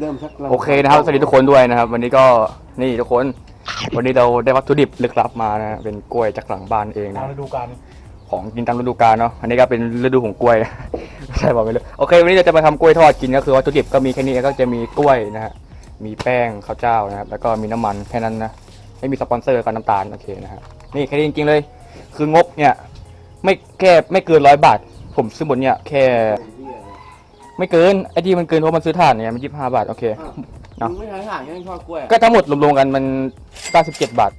เริ่มชักำโอเคนะครับสวัสดีทุกคนด้วยนะครับ วันนี้ก็นี่ทุกคน วันนี้เราได้วัตถุดิบลึกลับมานะเป็นกล้วยจากหลังบ้านเองนะตามฤดูกาลของกินตามฤดูกาลเนาะอันนี้ก็เป็นฤดูของกล้วยไม่ใช่บอกไม่รู้โอเค วันนี้เราจะมาทำกล้วยทอดกินก็คือวัตถุดิบก็มีแค่นี้ก็จะมีกล้วยนะฮะมีแป้งข้าวเจ้านะครับแล้วก็มีน้ำมันแค่นั้นนะไม่มีสปอนเซอร์กับน้ำตาลโอเคนะครับนี่แค่นี้จริงๆเลย คืองบเนี่ยไม่แค่ไม่เกินร้อยบาท ผมซื้อหมดเนี่ยแค่ ไม่เกินไอ้ที่มันเกินเพราะมันซื้อถ่านเนี่ยมันยี่สิบห้าบาทโอเค เนอะ มึงไม่ใช้ถ่านยังทอดกล้วยอะก็ทั้งหมดรวมๆกันมัน97บาท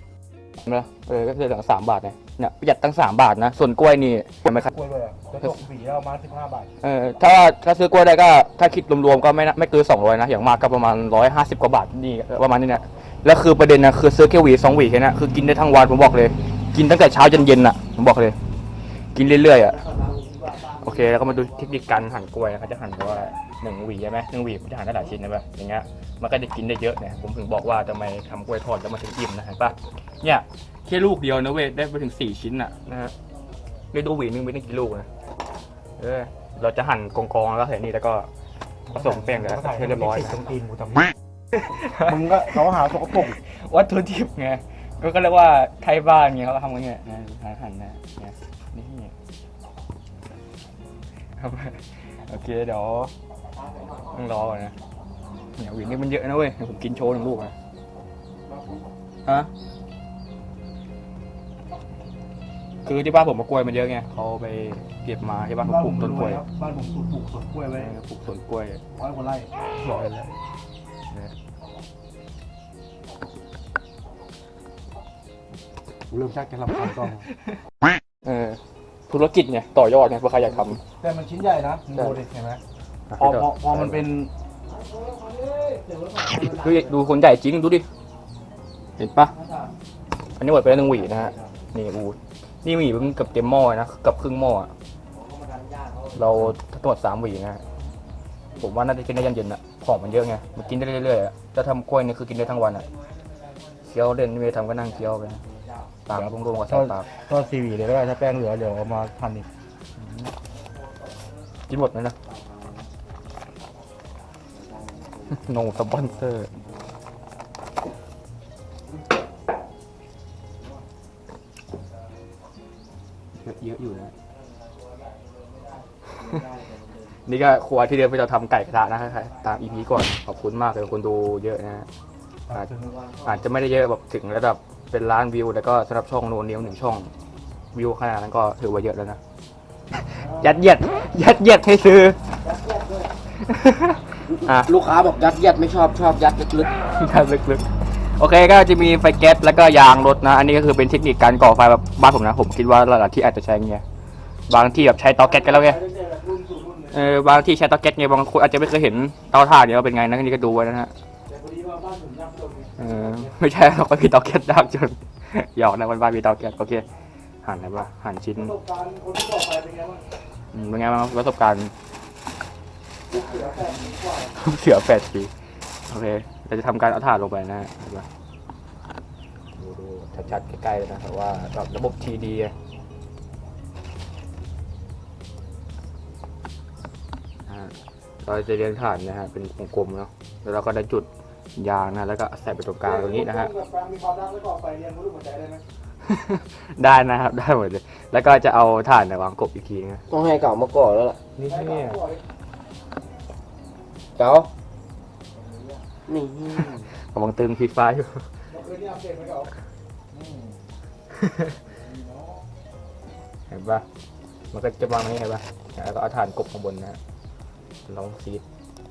ใช่ไหมเออก็คือตั้งสามบาทเนี่ยเนี่ยประหยัดตั้งสามบาทนะส่วนกล้วยนี่เห็นไหมครับกล้วยเลยอะจะตกหวีแล้วประมาณสิบห้าบาทเออถ้าถ้าซื้อกล้วยได้ก็ถ้าคิดรวมๆก็ไม่น่าไม่เกิน200นะอย่างมากก็ประมาณ150กว่าบาทนี่ประมาณนี้เนี่ยแล้วคือประเด็นนะคือซื้อแค่หวีสองหวีแค่นั้นคือกินได้ทั้งวันผมบอกเลย กินตั้งแต่เช้าจนเย็นอะผมบอกเลย กินเรื่อยๆอะ โอเค แล้วก็มาดูเทคนิคการหั่นกล้วยนะครับจะหั่นว่าหนึ่งหวีใช่ไหมหนึ่งหวีมันจะหั่นได้หลายชิ้นนะปะอย่างเงี้ยมันก็จะกินได้เยอะเนี่ยผมถึงบอกว่าทำไมทำกล้วยทอดแล้วมาถึงอิ่มนะเห็นปะเนี่ยแค่ลูกเดียวนะเว้ยได้ไปถึงสี่ชิ้นอะนะฮะไม่ดูหวีนึงไม่ได้กี่ลูกนะเออเราจะหั่นกองๆแล้วก็ใส่นี่แล้วก็ผสมแป้งเลยเขาใส่ให้เรียบร้อยติดนะตรงตีนกูทำมึงก็เขาหาสกปรกวัตถุดิบไงก็ก็เรียกว่าไทยบ้านไงเขาก็ทำกันเนี่ยนะหั่นหั่นนะเนี่ยนี่ครับ โอเคเดี๋ยวต้องรอก่อนนะเนี่ยหวีนี่มันเยอะนะเว้ยเดี๋ยวผมกินโชว์หนึ่งลูกนะฮะคือที่บ้านผมมากล้วยมันเยอะไงเขาไปเก็บมาที่บ้านผมปลูกต้นกล้วยบ้านผมปลูกปลูกสวนกล้วยไว้เออปลูกสวนกล้วยร้อยกว่าไร่บอกเลยกูเริ่มชักจะรำคาญกล้องเออ ธุรกิจเนี่ยต่อยอดเนี่ยเพื่อใครอยากทแต่มันชิ้นใหญ่นะมึงดูดิเห็นไหมำพอพอพอมันเป็นดูดิดูคนใหญ่จริงดูดิ เห็นปะอันนี้หมดไปแล้วหนึ่งหวีนะฮะ นี่อูนี่หวีมันเกือบเต็มหม้อนะเกือบครึ่งหม้ออะเราทั้งหมดสามหวีนะฮะผมว่าน่าจะกินได้ยันเย็นอะของมันเยอะไง มันกินได้เรื่อยๆอะถ้าทำกล้วยเนี่ยคือกินได้ทั้งวันอะเคี้ยวเล่นไม่ได้ทำก็นั่งเคี้ยวไปนะ ปากรวมๆกับใส่ปากก็ซีวีเลยก็ได้ถ้าแป้งเหลือเดี๋ยวเอามาพันอีกกินหมดไหมนะ โนสปอนเซอร์เยอะอยู่นะ นี่ก็ครัวที่เดียวไปจะทำไก่กระทะนะครับตามอีพีก่อน ขอบคุณมากเลยคนดูเยอะนะฮะอาจอาจจะไม่ได้เยอะแบบถึงระดับ เป็นล้านวิว แล้วก็สำหรับช่องโนเนียวหนึ่งช่องวิวขนาดนั้นก็ถือว่าเยอะแล้วนะ ยัดเยียด ยัดเยียดให้ซื้อ อะ ลูกค้าบอกยัดเยียดไม่ชอบชอบยัดลึกยัดลึกๆ โอเคก็จะมีไฟแก๊สแล้วก็ยางรถนะ อันนี้ก็คือเป็นเทคนิคการก่อไฟแบบบ้านผมนะ ผมคิดว่าหลายๆที่อาจจะใช้เงี้ย บางที่แบบใช้เตาแก๊สกันแล้วไง เออบางที่ใช้เตาแก๊สไงบางคนอาจจะไม่เคยเห็นเตาถ่านเนี่ยว่าเป็นไงนะนี่ก็ดูไว้นะฮะ เออไม่ใช่เราก็มีเตาแก๊สยากจนหยอกนะวันบ้านมีเตาแก๊สโอเค หั่นอะไรบ้างหั่นชิ้นประสบการณ์คนที่บอกไปเป็นไงบ้างอืมเป็นไงบ้างประสบการณ์เสือแปดปีโอเคเราจะทำการเอาถ่านลงไปนะเห็นปะดูดูชัดๆใกล้ๆเลยนะแต่ว่าแบบระบบทีดีเราจะเรียงถ่านนะฮะเป็นกลมๆเนาะแล้วเราก็ได้จุด ยางนะแล้วก็ใส่ไปตรงกลางตรงนี้นะฮะ แบบการมีความรักแล้วก็ไปเรียนรู้หัวใจได้ไหมได้นะครับได้หมดเลย แล้วก็จะเอาถ่านเนี่ยวางกบอีกทีนะๆต้องให้เก่ามาก่อนแล้วล่ะนี่เก่านี่กำลังตึงฟีฟ้าอยู่ เราเคยนี่อัปเดตไหมเก่าเห็นปะมันก็จะวางตรงนี้เห็นปะแล้วก็เอาถ่านกบข้างบนนะฮะลองซีด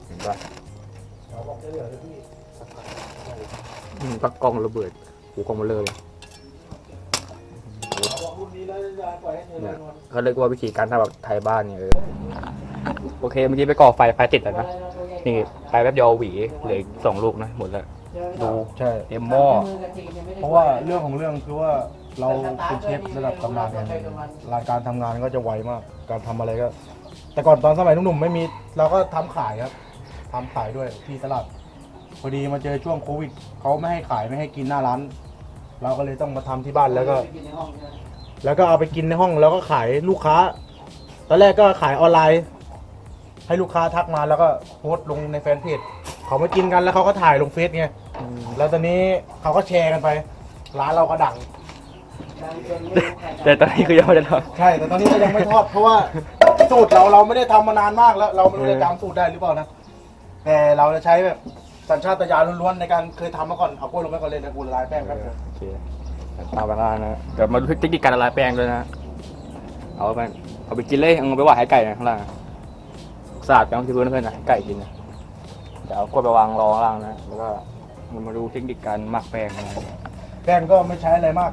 เห็นปะ เราบอกจะเหลือเลยพี่ อืมก็กล้องระเบิดหูกล้องมาเลยเราบอกรุ่นนี้แล้วจะปล่อยให้เธอลเนี่อยยนวลเขาเรียกว่าวิธีการทำแบบไทยบ้านเนี่ยเออโอเคเมื่อกี้ไปก่อไฟไฟติดแล้วนะนี่ไฟแป๊บเดียวหวีเหลืออีกสองลูกนะหมดแล้วดูใช่เต็มหม้อ เพราะว่าเรื่องของเรื่องคือว่าเราเป็นเชฟระดับตำนานเนี่ยรายการทำงานก็จะไวมาก การทำอะไรก็ แต่ก่อนตอนสมัยหนุ่มๆไม่มีเราก็ทำขายครับทำขายด้วยที่ตลาด พอดีมาเจอช่วงโควิดเขาไม่ให้ขายไม่ให้กินหน้าร้าน เราก็เลยต้องมาทำที่บ้านแล้วก็ แล้วก็เอาไปกินในห้องแล้วก็ขายลูกค้า ตอนแรกก็ขายออนไลน์ ให้ลูกค้าทักมาแล้วก็โพสต์ลงในแฟนเพจเขามากินกันแล้วเขาก็ถ่ายลงเฟซไงแล้วตอนนี้เขาก็แชร์กันไป ร้านเราก็ดัง แต่ตอนนี้คือยังไม่ได้ทใช่ แต่ตอนนี้เรายังไม่ทอด เพราะว่าสูตรเราเราไม่ได้ทำมานานมากแล้ว เราไม่รู้จะจำสูตรได้หรือเปล่านะ แต่เราจะใช้แบบ สัญชาตญาณล้วนๆในการเคยทำมาก่อนเอากล้วยลงไปก่อนเลยนะกูละลายแป้งำแป๊บเดียวโอเคตามไปแล้วนะเดี๋ยวมาดูเทคนิคการละลายแป้งด้วยนะเอาไปเอาไปกินเลยเอาไปวางให้ไก่นะข้างล่างสะอาดแป้งที่พื้นเพื่อนนะให้ไก่กินนะเดี๋ยวเอากล้วยไปวางรอข้างล่างนะแล้วก็มันมาดูเทคนิคการหมักแป้งนะแป้งก็ไม่ใช้อะไรมาก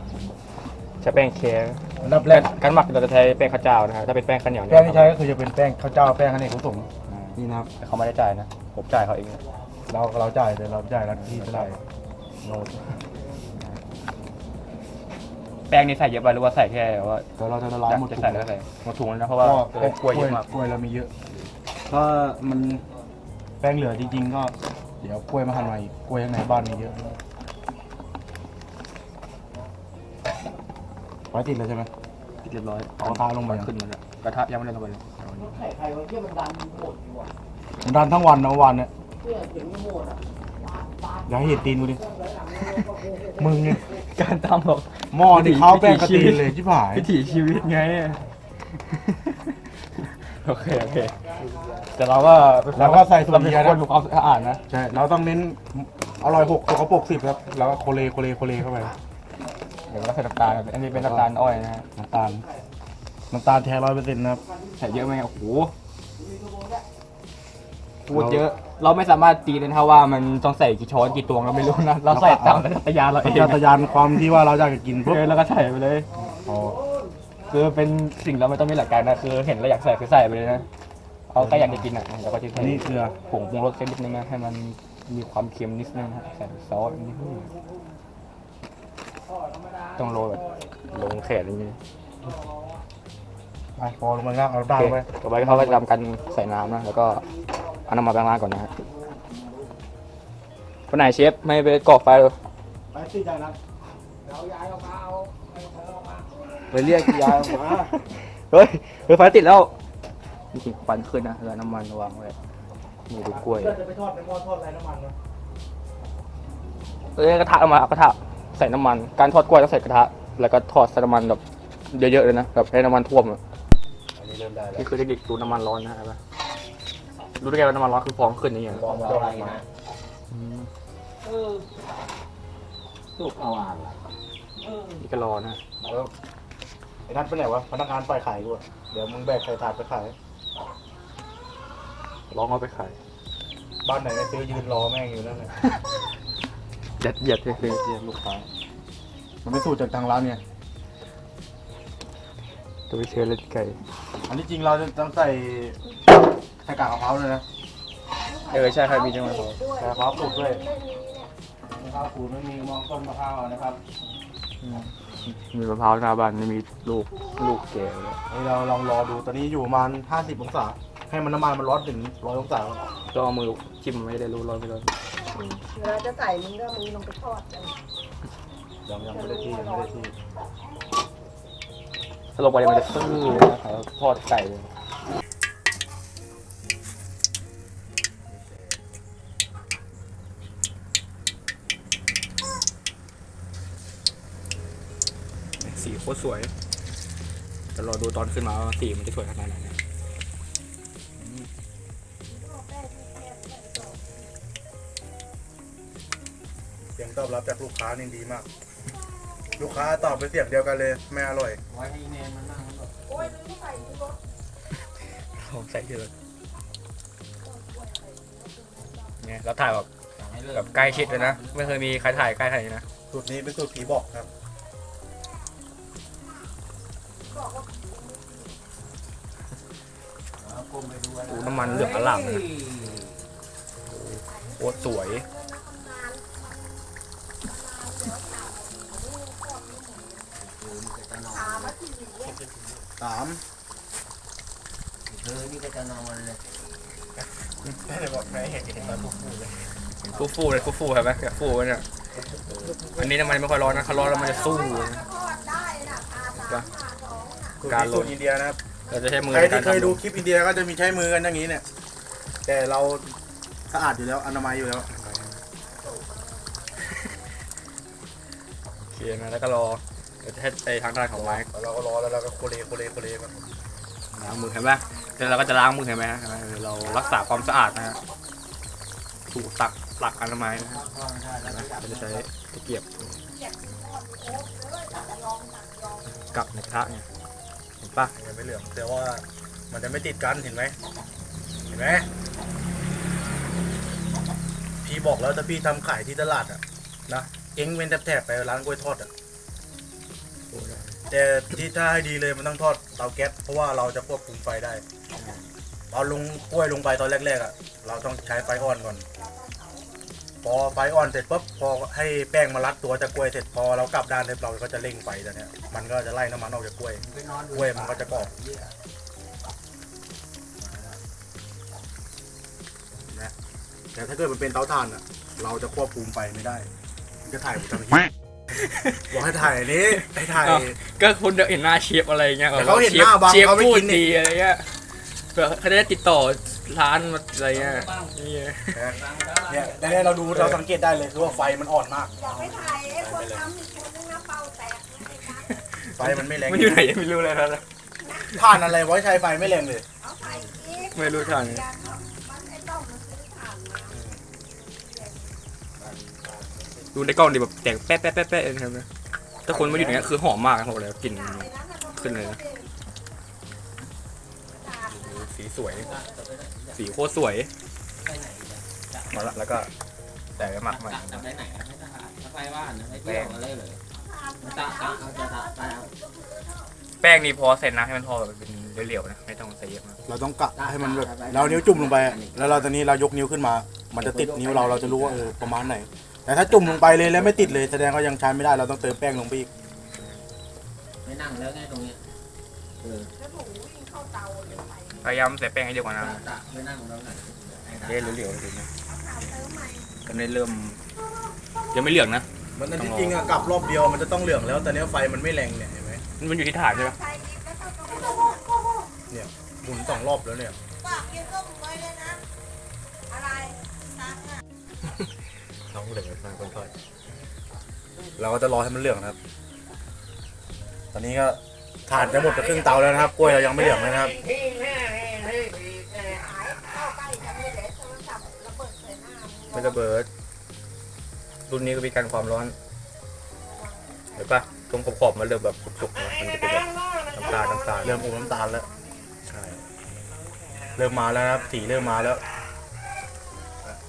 ใช้แป้งเค้กอันดับแรกการหมักเราจะใช้แป้งข้าวเจ้านะครับถ้าเป็นแป้งข้าวเหนียวเนี่ยแป้งที่ใช้ก็คือจะเป็นแป้งข้าวเจ้าแป้งอันนี้ของสงฆ์อ่านี่นะครับแต่เขาไม่ได้จ่ายนะผมจ่ายเขาเอง เราเราจ่ายแต่เราจ่ายรัฐที่เท่าไหร่โน้ตแป้งนี่ใส่เยอะไปหรือว่าใส่แค่ว่าเดี๋ยวเราจะละลายหมดจะถุงใส่แล้วใส่หมดถุงแล้วนะเพราะว่าก็กล้วยเยอะมากกล้วยเรามีเยอะถ้ามันแป้งเหลือจริง ๆ ก็ เดี๋ยวกล้วยมาหั่นมาอีกกล้วยข้างในบ้านมีเยอะไว้ติดเลยใช่ไหมติดเรียบร้อยเอากระทะลงมายังขึ้นมาแล้วกระทะยังไม่ได้ลงไปเลยเอาอันนี้ไข่ไข่ไว้ที่มันดันโหดอยู่อะมันดันทั้งวันนะเมื่อวานเนี่ย เนี่ยเสียงมันโหดอะอย่าให้เห็นตีนกูดิ มึงเนี่ยการทำแบบหม้อนี่เขาแป้งกระตีนเลยชิบหาย วิถีชีวิตไง โอเค โอเค แต่เราก็เป็นคนแล้วก็ใส่ส่วนเราเดียวเป็นคนนะมีความสะอาดนะใช่ เราต้องเน้นอร่อยหกสกปรกสิบครับ แล้วก็โคเลโคเลโคเลเข้าไป เดี๋ยวเราใส่น้ำตาลอันนี้เป็นน้ำตาลอ้อยนะฮะน้ำตาล น้ำตาลแท้ร้อยเปอร์เซ็นต์นะครับ ใส่เยอะไหมโอ้โห พูดเยอะ เราไม่สามารถตีได้นะว่ามันต้องใส่กี่ช้อนกี่ตวงเราไม่รู้นะ เราใส่ตามสัญชาตญาณเราเองจัตยานความที่ว่าเราอยากจะกินปุ๊บเออแล้วก็ใส่ไปเลย อ๋อคือเป็นสิ่งเราไม่ต้องมีหลักการนะคือเห็นเราอยากใส่คือใส่ไปเลยนะ เอาแค่อยากจะกินอะเราก็จะอัใส่นนี้เกลือผงปรุงรสเส้นนิดนึงนะให้มันมีความเค็มนิดนึงนะใส่ซอสนิดนึงต้องโรยแบบลงแขนอย่างนี้ไปพอลงมาแล้วเอาโอตาลเคไปต่อไปเขาก็จะทำการใส่น้ำนะแล้วก็ เอาน้ำมาแปรงร่างก่อนนะฮะคนไหนเชฟไม่ไปก่อไฟเลยไปสิจ่ายนะไปเรียกยายออกมาเฮ้ยเฮ้ยไฟติดแล้วจริงๆควันขึ้นนะแล้วน้ำมันวางไว้นี่ดูกล้วยเราจะไปทอดในหม้อทอดไรน้ำมันวะเอ้ยกระทะเอามาเอากระทะใส่น้ำมัน การทอดกล้วยต้องใส่กระทะ แล้วก็ทอดใส่น้ำมันแบบเยอะๆเลยนะแบบให้น้ำมันท่วมอะอันนี้เริ่มได้แล้วนี่คือเทคนิคดูน้ำมันร้อนนะเห็นปะ รู้ได้ไงว่าน้ำมันร้อนคือฟองขึ้นอย่างเงี้ยลองมาเอาอะไรนะอืมเออสุกเอาอ่านล่ะนี่ก็รอนะแล้วไอ้นัทไปไหนวะพนักงานฝ่ายขายกูอะเดี๋ยวมึงแบกใส่ถาดไปขายร้องเอาไปขายบ้านไหนไม่ซื้อยืนรอแม่งอยู่นั่นเลยยัดเยียดเลยคือเยียดลูกค้ามันไม่สูตรจากทางร้านเนี่ยตัวไปเชื้อเลือดไก่อันที่จริงเราจะต้องใส่ ใส่กากมะพร้าวเลยนะเออใช่ครับมีจังหวะใส่มะพร้าวขูดด้วยมะพร้าวขูดไม่มีมองต้นมะพร้าวนะครับ มีมะพร้าวหน้าบ้านไม่มีลูกลูกแก่เลยนี่เราลองรอดูตอนนี้อยู่ประมาณ50 องศา ให้มันน้ำมันมันร้อนถึงร้อยองศาก็เอามือจิ้มไม่ได้รู้ร้อนไม่ร้อนเวลาจะใส่มึงก็มือลงไปทอดเลยยังยังไม่ได้ที่ยังไม่ได้ที่ ถ้าลงไปมันจะซื่อนะครับทอดไก่เลย สีโคตรสวยแต่รอดูตอนขึ้นมาว่าสีมันจะสวยขนาดไหนนะเสียงตอบรับจากลูกค้านี่ดีมาก ลูกค้าตอบเป็นเสียงเดียวกันเลยไม่อร่อยไว้ให้แนนมันนั่งแบบโอ้ยดูที่ใส่ที่รถผมใส่เยอะเนี่ยแล้วถ่ายแบบสั่งให้เลิกแบบใกล้ชิดเลยนะ ไม่เคยมีใครถ่ายใกล้ขนาดนี้นะสูตรนี้เป็นสูตรผีบอกครับ ดูโอ้น้ำมันเหลืองอร่ามเลยนะโคตรสวย สามเธอนี่ก็จะนอนเลยไม่ได้บอกใครเห็นเห็นตอนทุกคู่เลยฟูฟูเลยฟูฟูเห็นไหมเนี่ยฟูไว้เนี่ยอันนี้น้ำมันไม่ค่อยร้อนนะถ้าร้อนแล้วมันจะสู้นะทอดได้นะทาสามสูตรการนี้ลสูง ตรอินเดียนะครับ เราจะใช้มือใครในกาที่รเคยทำดูคลิปอินเดียก็จะมีใช้มือกันอย่างนี้เนี่ย แต่เราสะอาดอยู่แล้วอนามัยอยู่แล้ว โอเคนะแล้วก็รอเดี๋ยวจะให้ไอ้ทางด้านของไม้แล้วเราก็รอแล้วเราก็โคเลโคเลโคเลมันล้างมือเห็นไหมเดี๋ยวเราก็จะล้างมือเห็นไหมฮะเรารักษาความสะอาดนะฮะถูกตักหลักอนามัยนะฮะเราจะใช้ตะเกียบกับในกระทะเนี่ยเห็น ปะยังไม่เหลืองแต่ว่ามันจะไม่ติดกันเห็นไหมเห็นไหมพี่บอกแล้วถ้าพี่ทำขายที่ตลาดอะนะเอ็งเป็นแถบๆไปร้านกล้วยทอดอะแต่ที่ถ้าให้ดีเลยมันต้องทอดเตาแก๊สเพราะว่าเราจะควบคุมไฟได้ตอนลงกล้วยลงไปตอนแรกๆอะ เราต้องใช้ไฟอ่อนก่อน พอไฟอ่อนเสร็จปุ๊บพอให้แป้งมารัดตัวจากกล้วยเสร็จพอเรากลับด้านเสร็จเราก็จะเร่งไฟตอนเนี้ยมันก็จะไล่น้ำมันออกจากกล้วยกล้วยมันก็จะกรอบนะแต่ถ้าเกิดมันเป็นเตาถ่านอะ เราจะควบคุมไฟไม่ได้มันจะถ่ายผมทำไมบอกให้ถ่ายอันนี้ให้ถ่ายก็คุณเห็นหน้าเชฟอะไรเงี้ยแต่เขาเห็นหน้าบางเชฟเขาไม่พูดกินนี่ดีอะไรเงี้ยเผื่อเขาจะได้ติดต่อ ร้านมาอะไรเงี้ยนี่ไงเนี่ยแต่เนี่ยเราดูเราสังเกตได้เลยคือว่าไฟมันอ่อนมาก อยากไปถ่ายไอ้คนทำอีกคนนึงนะเป่าแตกเลยนะไฟมันไม่แรงมันอยู่ไหนยังไม่รู้เลยนะถ่านอะไรไว้ใช้ไฟไม่แรงเลย เอาใส่อีกไม่รู้ทางอยากมันไอ้ต้องมันซื้อถ่านมาดูในกล้องดิแบบแตกแป๊ะแป๊ะแป๊ะแป๊ะนะครับนะถ้าคนมาอยู่อย่างเงี้ยคือหอมมากครับผมเลยกลิ่นถ่ายนั้นน่ะขึ้นเลยนะ สีสวย สีโคตรสวยมาละแล้วก็แต่หมักใหม่จะไปไหนไม่ทหารจะไปบ้านไปเที่ยวอะไรเลยตะตะเอาจะตะตะแป้งนี่พอเสร็จนะให้มันพอแบบเป็นเหลวๆนะไม่ต้องใส่เยอะมากเราต้องกะให้มันแบบเรานิ้วจุ่มลงไปอะแล้วเราตอนนี้เรายกนิ้วขึ้นมา มันจะติดนิ้วเราเราจะรู้ว่าเออประมาณไหน แต่ถ้าจุ่มลงไปเลยแล้วไม่ติดเลยแสดงว่ายังใช้ไม่ได้เราต้องเติมแป้งลงไปอีกไม่นั่งแล้วไงตรงเนี้ยเออแล้วหนูวิ่งเข้าเตาเลยไป พยายามใส่แป้งให้เยอะกว่าตะนะตะไม่นั่งแล้วไงเดี๋ยวเหลวๆเลยนะถ่ายเติมใหม่ตอนนี้เริ่มยังไม่เหลืองนะ มันจริงๆอะกลับรอบเดียวมันจะต้องเหลืองแล้วแต่เนี้ยไฟมันไม่แรงเนี่ยเห็นไหมมันอยู่ที่ถ่านใช่ปะใส่อีกแล้วก็ต้องหมุนสองรอบแล้วเนี่ยฝากกินส้มไว้เลยนะอะไรตักอะน้องเหลืองมากคนทอดเราก็จะรอให้มันเหลืองนะครับ ตอนนี้ก็ถ่านจะหมดไปครึ่งเตาแล้วนะครับกล้วยเรายังไม่เหลืองเลยนะครับ หายเข้าใกล้จะไม่เหลือโทรศัพท์ระเบิดใส่หน้ามึง ไม่ระเบิด รุ่นนี้ก็มีการความร้อนเห็นปะตรงขอบๆมันเริ่มแบบสุกๆนะมันจะเป็นแบบน้ำตาลน้ำตาลเริ่มอมน้ำตาลแล้วใช่เริ่มมาแล้วนะครับสีเริ่มมาแล้ว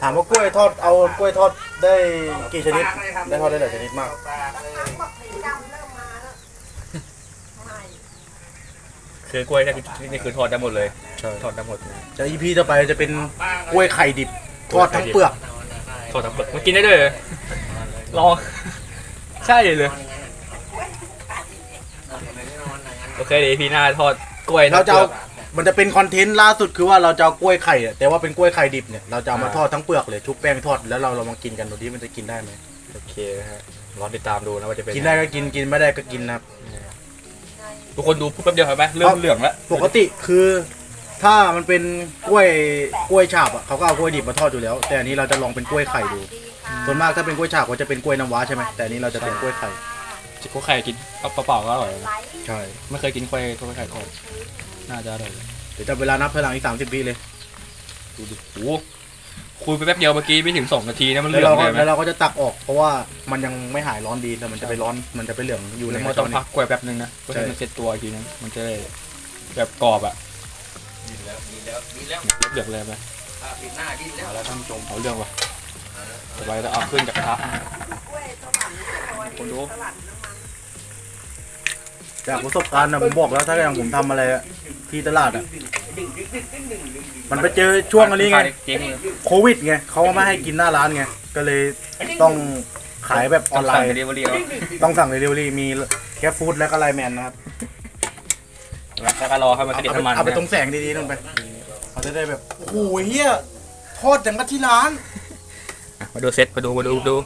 ถามว่ากล้วยทอดเอากล้วยทอดได้กี่ชนิด ได้ทอดได้หลายชนิดมากทั้งบอกสีดำเริ่มมาแล้วไม่คือกล้วยนี่นี่คือทอดได้หมดเลย ใช่ ทอดได้หมดเลย จะอีพีต่อไปจะเป็นกล้วยไข่ดิบทอดทั้งเปลือก ทอดทั้งเปลือกมันกินได้ด้วยเหรอลอง ใช่เลย โอเคเดี๋ยวพี่หน้าทอดกล้วยทอเราดจะเปลืเอาอกมันจะเป็นคอนเทนต์ล่าสุดคือว่าเราจะเอากล้วยไข่อะแต่ว่าเป็นกล้วยไข่ดิบเนี่ยเราจะเอามาอ่าทอดทั้งเปลือกเลยชุบแป้งทอดแล้วเราเรามากินกันดูดิมันจะกินได้ไหมโอเคนะฮะรอติดตามดูนะว่าจะเป็นกินได้ก็กินกินไม่ได้ก็กินนะครับ ทุกคนดูปุ๊บแป๊บเดียวเห็นไหมเริ่มเหลืองแล้วปกติคือ ถ้ามันเป็นกล้วยกล้วยฉาบอะเขาก็เอากล้วยดิบมาทอดอยู่แล้ว แต่อันนี้เราจะลองเป็นกล้วยไข่ดู ส่วนมากถ้าเป็นกล้วยฉาบก็จะเป็นกล้วยน้ำว้าใช่ไหมแต่อันนี้เราจะเป็นกล้วยไข่จิกโคไข่กินเอาเปล่าๆก็อร่อยนะใช่ไม่เคยกินกล้วยกล้วยไข่ทอดน่าจะอร่อยเดี๋ยวจะเวลานับถอยหลังอีกสามสิบวิเลยดูดิโอ้โหคุยไปแป๊บเดียวเมื่อกี้ไม่ถึงสองนาทีนะมันเหแล้วลืองเราเลก็ยไหมแล้วเราก็จะตักออกเพราะว่ามันยังไม่หายร้อนดีแต่มันจะไปร้อนมันจะไปเหลืองอยู่ในแล้วกมันระต้จอกงนี่พักกล้วยแป๊บนึงนะเพื่อให้มันเซ็ตตัวอีกทีนึงมันจะได้แบบกรอบอะ ดิ้นแล้วดิ้นแล้วดิ้นแล้วเหลืองเลยไหมปิดหน้าดิ้นแล้วเอาแล้วท่านผู้ชมเอาเรื่องวะสบายแล้วเอาขึ้นจากกระทะกล้วยสวรรค์ลอยคนดูสวรรค์น้ำมันจากประสบการณ์นะผมบอกแล้วถ้าอย่างผมทำอะไรอะที่ตลาดอะ มันไปเจอช่วงอันนี้ไง เจ๊งเลยโควิดไงเขาไม่ให้กินหน้าร้านไง ก็เลยต้องขายแบบออนไลน์ เดลิเวอรี่แล้วต้องสั่งเดลิเวอรี่มีแคฟฟู้ดและก็ไลน์แมนนะครับ แล้วก็รอให้มันกระเด็นเอาไปน้ำมันเอาไปนะตรงแสงดีๆนั่นไปเขาจะได้แบบโอ้โหเฮียทอดอย่างกับที่ร้านอะมาดูเซตมาดูมาดูดู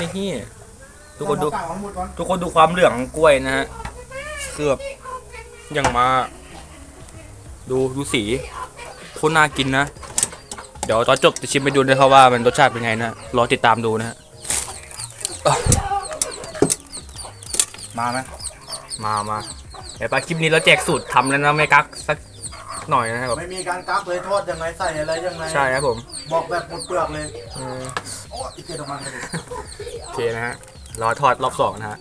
นี่เฮียทุกคนดูเอาหมดก่อนทุกคนดูความเหลืองของกล้วยนะฮะคือแบบอย่างมา ดูดูสีโคตรน่ากินนะ เดี๋ยวตอนจบจะชิมไปดูนะครับว่ามันรสชาติเป็นไงนะ รอติดตามดูนะฮะ มาไหม มามาเดี๋ยวไปคลิปนี้เราแจกสูตรทำแล้วนะไม่กักสักหน่อยนะครับ ไม่มีการกักเลยโทษยังไงใส่อะไรยังไงใช่ครับผมบอกแบบหมดเปลือกเลยเออโอ้อีกเกตมันเลยโอเคนะฮะรอทอดรอบสองนะฮะ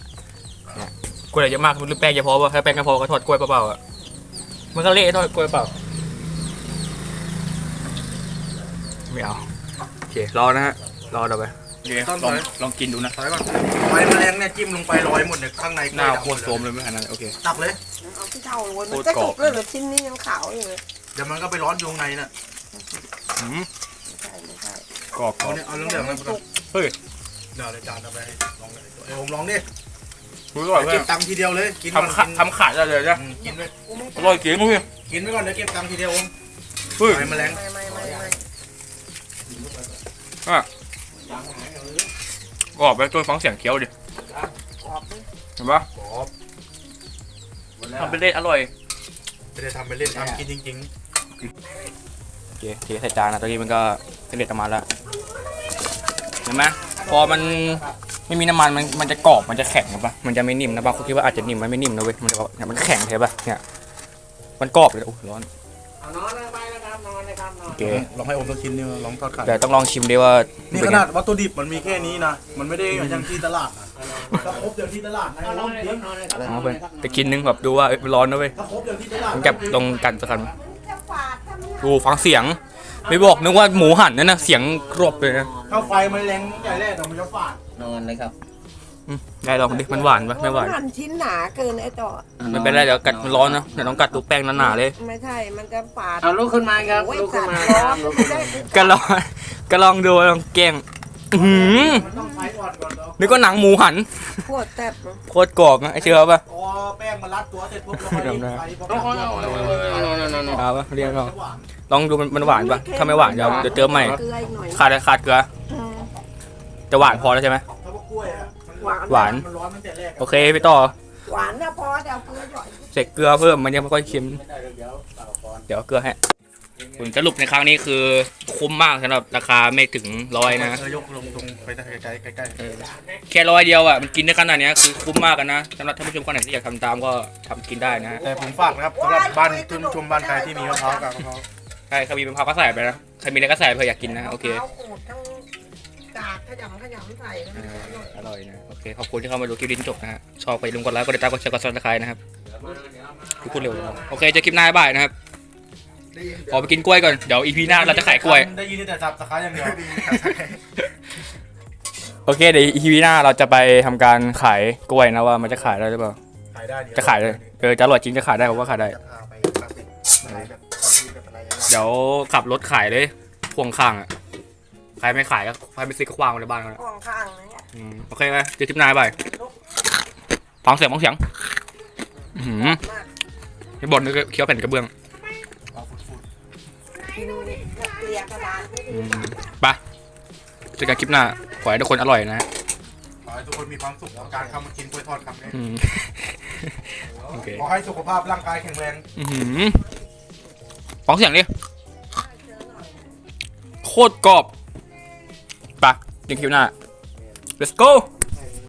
เนี่ยกล้วยอะไรเยอะมากหรือแป้งจะพอป่ะถ้าแป้งก็พอก็ทอดกล้วยเปล่าๆอะมันก็เละทอดกล้วยเปล่าไม่เอาโอเครอนะฮะรอเดี๋ยวไป โอเคลองลองกินดูนะถอยก่อนไฟแมลงเนี่ยจิ้มลงไปลอยหมดเนี่ยข้างในหน้าโคตรโซมเลยไม่ขนาดนั้นโอเค ตักเลย เอาที่เท่าเลยโคมันตรจะกรอบสุกเลยเหรือชิ้นนี้ยังขาวอยู่เลยเดี๋ยวมันก็ไปร้อนอยู่ข้างในน่ะอืมไม่ใช่ไม่ใช่กรอบกรเอาอบเนี่ยเอาเรื่องเดือดมาสุกเฮ้ยเดี๋ยวในจานเอาไปให้ลองเลยเอ้ยผมลองดิรู้ก่อนเดี๋ยวเพื่เก็อนบตังค์ทีเดียวเลยกินก่อนทำขากินทำขาดได้เลยนะอืมกินไปกูไม่อร่อยจริงเพื่อนกินไปก่อนเดี๋ยวเก็บตังค์ทีเดียวผมเฮ้ยไฟแมลงไม่ไม่ไม่ไม่ กรอบไปตัวฟังเสียงเคี้ยวดิกรอบดิเห็นปะกรอบทำเป็นเล่นอร่อยไม่ได้ทำไปเล่นทำกินจริงโอเคเทใส่จานนะตอนนี้มันก็เสร็จออกมาแล้วเห็นไหมพอมันไม่มีน้ำมันมันมันจะกรอบมันจะแข็งนะปะมันจะไม่นิ่มนะบางคนคิดว่าอาจจะนิ่มมันไม่นิ่มนะเว้ยมันจะแบบเนี่ยมันแข็งใช่ปะเนี่ยมันกรอบเลยโอ้โหร้อนนอนไปนะครับนอนนะครับนอน โอเคๆลองให้อมสักชิ้นนี่ลองทอดไข่แต่ต้องลองชิมดิว่านี่เป็ขไงนาดวัตถุดิบมันมีแค่นี้นะ มันไม่ได้อย่างที่ตลาดนะถ้าครบเดี๋ยวที่ตลาดนะนลออนงเลยกิครับนนอนเลยครับอ๋อเพื่อนแต่กินนึงแบบดูว่าเอ้ยมันร้อนนะเว้ยถ้าครบเดี๋ยวที่ตลาดมันกับตรงกันสักคันจะฝาดทำไมดูฟังเสียง ไม่บอกนึกว่าหมูหั่นนั่นนะเสียงกรอบเลยนะ ถ้าไฟมันแรงใหญ่แรกเดี๋ยวมันจะฟาด นอนเลยครับอืม ได้ลองดิ มันหวานปะไม่หวาน หั่นชิ้นหนาเกินไอ้ต่อไม่เป็นไรเดี๋ยวกัดมันร้อนนะเดี๋ยวต้องกัดตัวแป้งหนาๆเลย ไม่ใช่ มันจะฝาดเอาลุกขึ้นมาครับโอ้ยลุกขึ้สันตมาว์ร้อนไม่ได้ก็ลองก็ลองดูลองแกล้งอื้อหือมันต้องไฟอ่อนก่อนเนาะนึกว่าหนังหมูหันปวดแตบนะโคตรกรอบนะไอเชื่อปะพอแป้งมันรัดตัวเสร็จปุ๊บแล้วก็ไฟพอเอาเอาเอาเอาเอาเอาเอาเอาปะเรียกลองหวานลองดูมันมันหวานปะถ้าไม่หวานเดี๋ยวเดี๋ยวเติมใหม่เกลืออีกหน่อยขาดขาดเกลืออืมจะหวานพอแล้วใช่ไหม ถ้าพวกกล้วยอะมันหวานหวาน มันร้อนตั้งแต่แรกะโอเคพี่ต่อหวานนะพอแต่เอาเกลือหย่อยเสร็จเกลือเพิ่มมันยังไม่ค่อยเค็มเดี๋ยวเอาเกลือให้ผลสรุปในครั้งนี้คือคุ้มมากสำหรับราคาไม่ถึงร้อยนะ เออยกลงตรงไปใกล้ใกล้ใกล้ใกล้เออแค่ร้อยเดียวอะมันกินได้ขนาดเนี้ยคือคุ้มมากกันนะสำหรับท่านผู้ชมคนไหนที่อยากทำตามก็ทำกินได้นะฮะแต่ผมฝากนะครับสำหรับบ้านชุมชมบ้านใครที่มีมะพร้าวกับมะพร้าว ใครใครมีมะพร้าวก็ใส่ไปนะ ใครมีอะไรก็ใส่เพื่ออยากกินนะ โอเค เอาขูดทั้งกาก ขยำขยำใส่นะอร่อยนะ โอเค ขอบคุณที่เข้ามาดูคลิปนี้จนจบนะฮะ ชอบไปลืมกดไลค์ กดติดตาม กดแชร์ กดซับสไครต์นะครับคือพูดเร็วเลยนะโอเค เจะคลิปหน้าบ่ายนะครับ ขอไปกินกล้วยก่อน เดี๋ยวอีพีหน้าเราจะขายกล้วย ได้ยินแต่สับสะคายอย่างเดียวโอเค เดี๋ยวอีพีหน้าเราจะไปทำการขายกล้วยนะว่ามันจะขายได้หรือเปล่า ขายได้เดี๋วจะขายเลยเออจะอร่อยจริงจะขายได้ผมว่าขายได้ จะพาไปคลาสสิกอะไรแบบคลาสสิกแบบอะไรอย่างเงี้ยเดี๋ยวขับรถขายเลยพ่วงข้างอะ ใครไม่ขายก็ใครไม่ซื้อก็คว้างไว้ในบ้านเขานะข้างข้างนะเนี่ยอืมโอเคไหมเจอคลิปหน้าบ่ายฟังเสียงฟังเสียงอื้อหืมมากไม่บ่นเลยเคี้ยวแผ่นกระเบื้องเอาฟุดกินเกลียกระดานไม่อืดีมไปเจอกันคลิปหน้าขอให้ทุกคนอร่อยนะฮะๆขอให้ทุกคนมีความสุขกับการเข้ามากินกล้วยทอดครับอืม โอเค ขอให้สุขภาพร่างกายแข็งแรง อื้อหือฟังเสียงดิโคตรกรอบไป เจอกันคลิปหน้า let's go